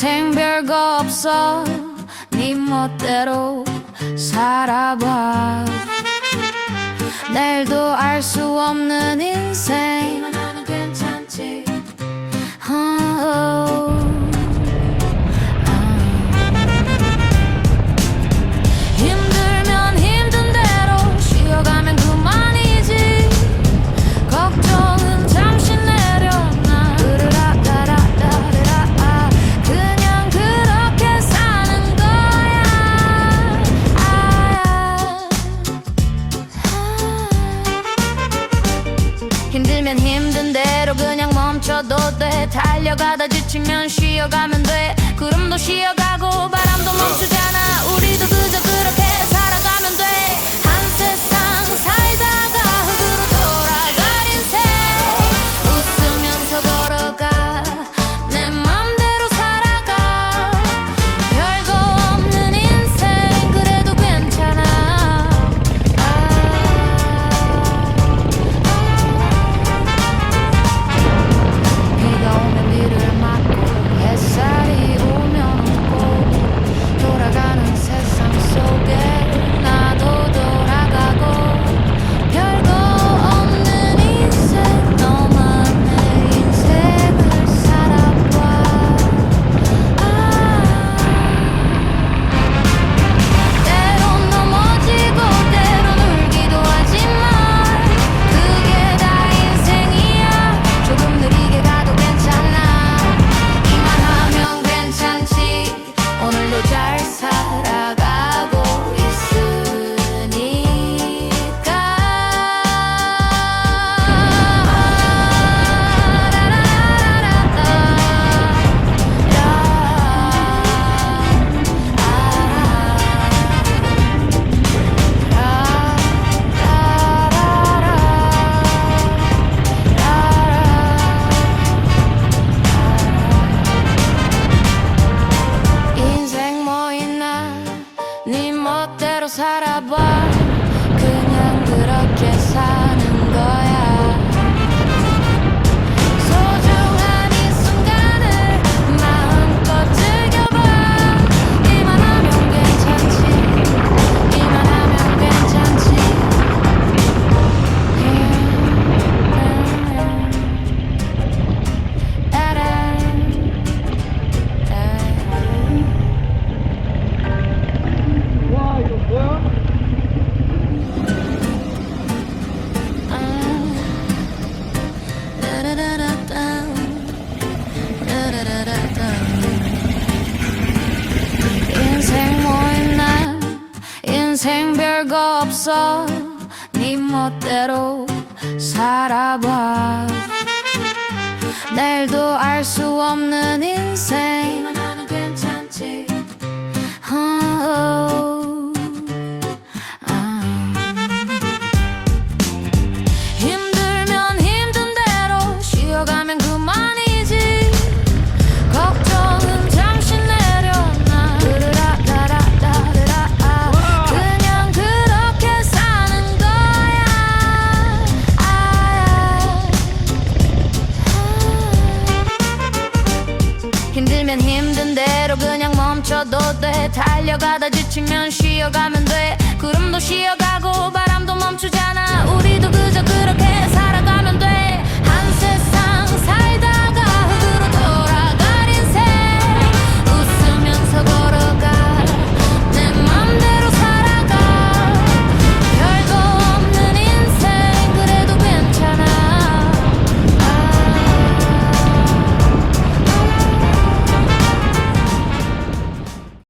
인생 별거 없어. 네 멋대로 살아봐. 내일도 알 수 없는 인생. 나는 괜찮지. oh. 달려가다 지치면 쉬어가면 돼. розграба. 인생 별거 없어. 네 멋대로 살아봐. 내일도 알 수 없는 인생. 어때 달려가다 지치면 쉬어가면 돼. 구름도 쉬어가고 바람